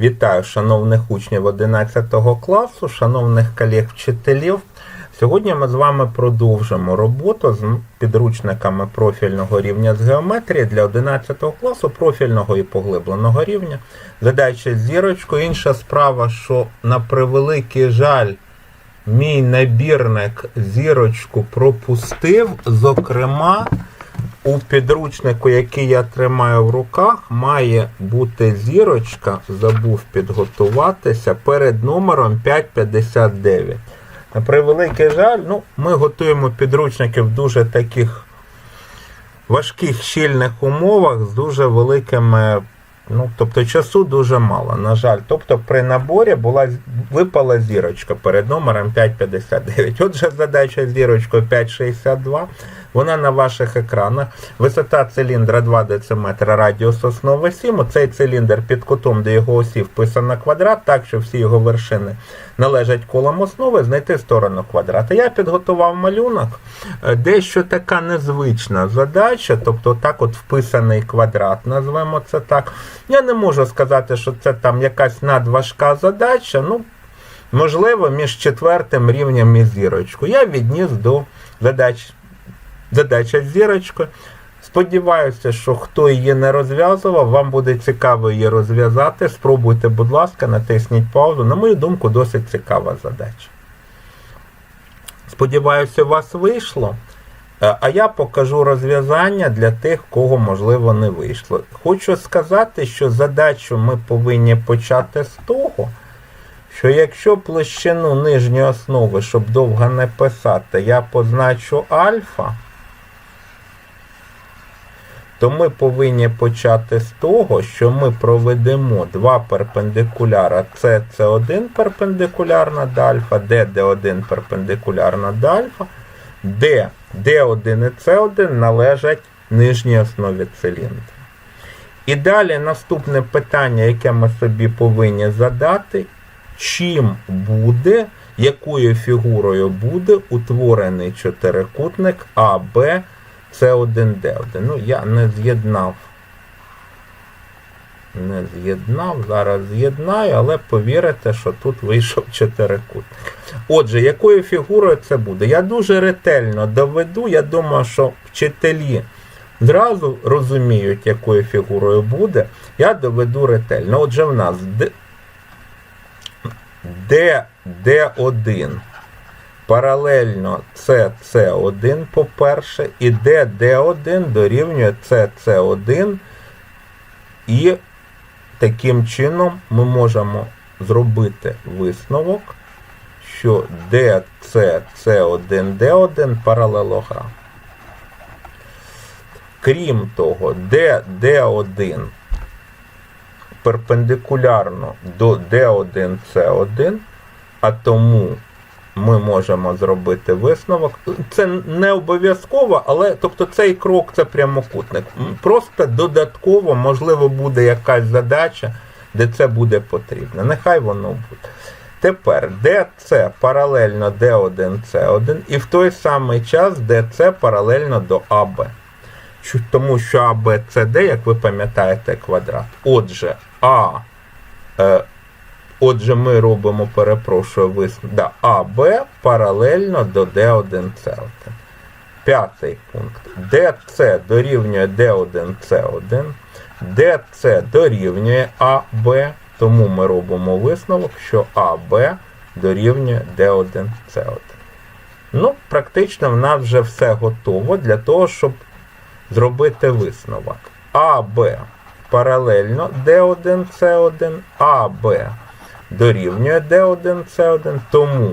Вітаю шановних учнів 11 класу, шановних колег-вчителів. Сьогодні ми з вами продовжимо роботу з підручниками профільного рівня з геометрії для 11 класу профільного і поглибленого рівня. Задача з зірочкою. Інша справа, що на превеликий жаль, мій набірник зірочку пропустив. Зокрема, у підручнику, який я тримаю в руках, має бути зірочка, забув підготуватися перед номером 559. На превеликий жаль, ну, ми готуємо підручники в дуже таких важких щільних умовах з дуже великими. Ну, тобто часу дуже мало, на жаль. Тобто при наборі була випала зірочка перед номером 559. Отже, задача зірочкою 562. Вона на ваших екранах. Висота циліндра 2 дециметра, радіус основи 7. Оцей циліндр під кутом до його осі вписано квадрат, так що всі його вершини належать колам основи, знайти сторону квадрата. Я підготував малюнок. Е, Дещо така незвична задача, тобто так от вписаний квадрат, назвемо це так. Я не можу сказати, що це там якась надважка задача. ну, Можливо, між четвертим рівнем і зірочкою. Я відніс до задач задача з зірочкою. Сподіваюся, що хто її не розв'язував, вам буде цікаво її розв'язати. Спробуйте, будь ласка, натисніть паузу. На мою думку, досить цікава задача. Сподіваюся, у вас вийшло. Е, А я покажу розв'язання для тих, кого, можливо, не вийшло. Хочу сказати, що задачу ми повинні почати з того, що якщо площину нижньої основи, щоб довго не писати, я позначу альфа, то ми повинні почати з того, що ми проведемо два перпендикуляра С, С1 перпендикулярна до альфа, Д, Д1 перпендикулярна до альфа, Д, Д1 і С1 належать нижній основі циліндра. І далі наступне питання, яке ми собі повинні задати, чим буде, якою фігурою буде утворений чотирикутник АБ С1Д1. Ну, я не з'єднав. Не з'єднав, зараз з'єднаю, але повірите, що тут вийшов чотирикутник. Отже, якою фігурою це буде? Я дуже ретельно доведу. Я думаю, що вчителі зразу розуміють, якою фігурою буде. Я доведу ретельно. Отже, в нас Д, Д1 паралельно CC1, по-перше, і DD1 дорівнює CC1. І таким чином ми можемо зробити висновок, що DCC1D1 паралелограм. Крім того, DD1 перпендикулярно до D1C1, а тому ми можемо зробити висновок. Це не обов'язково, але тобто цей крок це прямокутник. Просто додатково, можливо, буде якась задача, де це буде потрібно. Нехай воно буде. Тепер DC паралельно D1C1 і в той самий час DC паралельно до AB. Тому що ABCD, як ви пам'ятаєте, квадрат. Отже, А. Отже, ми робимо, перепрошую, висновок. Да, АБ паралельно до D1C1. П'ятий пункт. DC дорівнює D1C1. DC дорівнює АБ. Тому ми робимо висновок, що АБ дорівнює D1C1. Ну, практично в нас вже все готово для того, щоб зробити висновок. АБ паралельно D1C1, АБ дорівнює D1C1, тому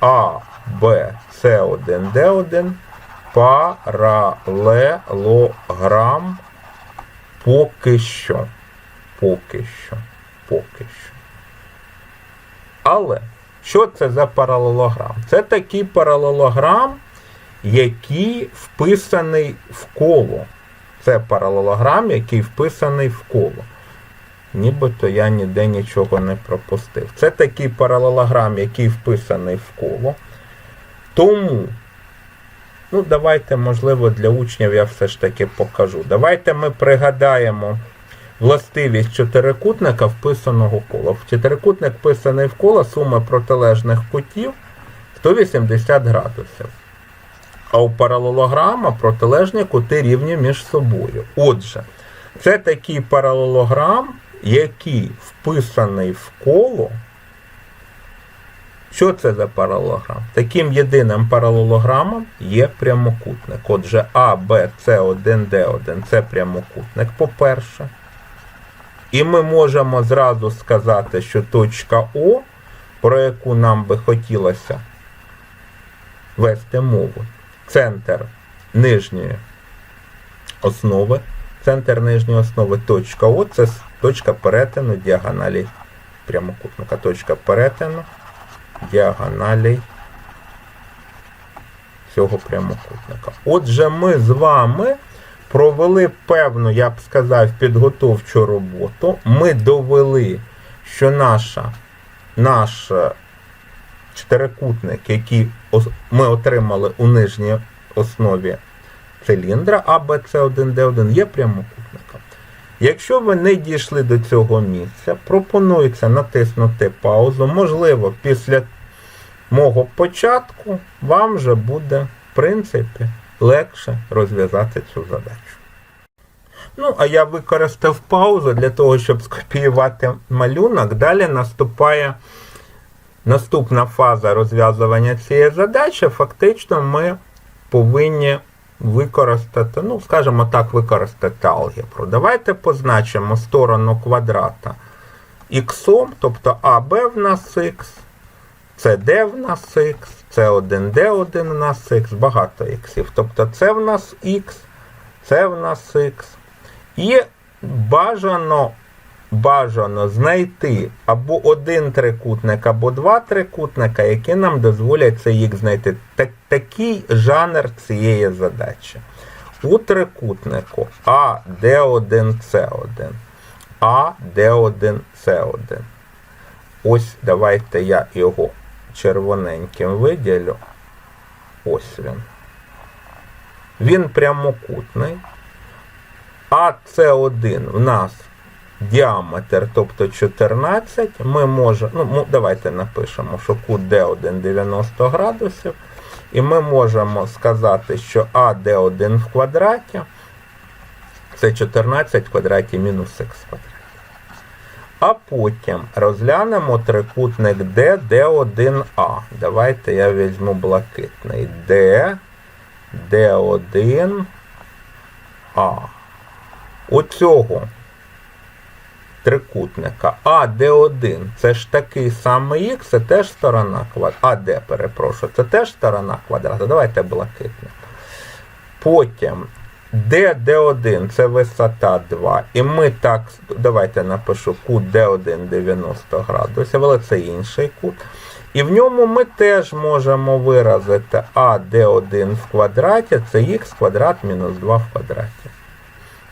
А, Б, С1, Д1 паралелограм поки що. Поки що. Поки що. Але що це за паралелограм? Це такий паралелограм, який вписаний в коло. Це паралелограм, який вписаний в коло. Нібито я ніде нічого не пропустив. Це такий паралелограм, який вписаний в коло. Тому, ну, давайте, можливо, для учнів я все ж таки покажу. Давайте ми пригадаємо властивість чотирикутника вписаного кола. Чотирикутник вписаний в коло сума протилежних кутів 180 градусів. А у паралелограма протилежні кути рівні між собою. Отже, це такий паралелограм, який вписаний в коло. Що це за паралелограм? Таким єдиним паралелограмом є прямокутник. Отже, А, Б, С1, Д1 це прямокутник, по-перше. І ми можемо зразу сказати, що точка О, про яку нам би хотілося вести мову, центр нижньої основи, центр нижньої основи точка О, це с- точка перетину діагоналі прямокутника. Точка перетину діагоналей цього прямокутника. Отже, ми з вами провели певну, я б сказав, підготовчу роботу. Ми довели, що наша, наш е, чотирикутник, який ми отримали у нижній основі циліндра АБЦ1Д1, є прямокутником. Якщо ви не дійшли до цього місця, пропонується натиснути паузу. Можливо, після мого початку вам вже буде, в принципі, легше розв'язати цю задачу. Ну, а я використав паузу для того, щоб скопіювати малюнок. Далі наступає наступна фаза розв'язування цієї задачі. Фактично, ми повинні використати, ну, скажімо так, використати алгебру. Давайте позначимо сторону квадрата х, тобто АБ в нас х, CD в нас х, С1, Д1 в нас х, багато іксів. Тобто це в нас х, це в нас х. І бажано, бажано знайти або один трикутник, або два трикутника, які нам дозволять цей х знайти. Так, такий жанр цієї задачі. У трикутнику А, Д1, С1. А, Д1, С1. Ось давайте я його червоненьким виділю. Ось він. Він прямокутний. А С1 в нас діаметр, тобто 14. Ми можемо, ну, давайте напишемо, що кут D1 90 градусів. І ми можемо сказати, що АД1 в квадраті це 14 в квадраті мінус х в квадраті. А потім розглянемо трикутник D, D1A. Давайте я візьму блакитний D, D1A. У цього трикутника АД1 це ж такий самий Х, це теж сторона квадрата. АД, перепрошую, це теж сторона квадрата. Давайте блакитник. Потім D, D1 це висота 2. І ми так, давайте напишу кут D1 90 градусів, але це інший кут. І в ньому ми теж можемо виразити А D1 в квадраті, це х квадрат мінус 2 в квадраті.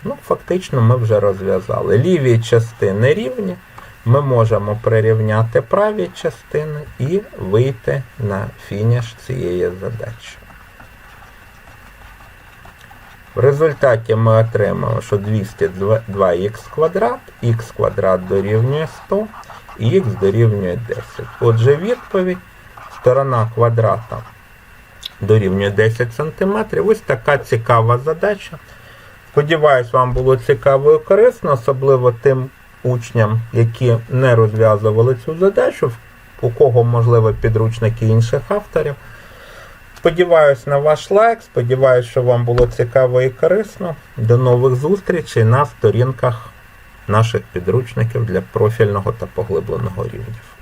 Ну, фактично ми вже розв'язали. Ліві частини рівні. Ми можемо прирівняти праві частини і вийти на фініш цієї задачі. В результаті ми отримаємо, що 202х квадрат, х квадрат дорівнює 100 і х дорівнює 10. Отже, відповідь сторона квадрата дорівнює 10 см. Ось така цікава задача. Сподіваюсь, вам було цікаво і корисно, особливо тим учням, які не розв'язували цю задачу, у кого, можливо, підручники інших авторів. Сподіваюсь на ваш лайк, сподіваюсь, що вам було цікаво і корисно. До нових зустрічей на сторінках наших підручників для профільного та поглибленого рівнів.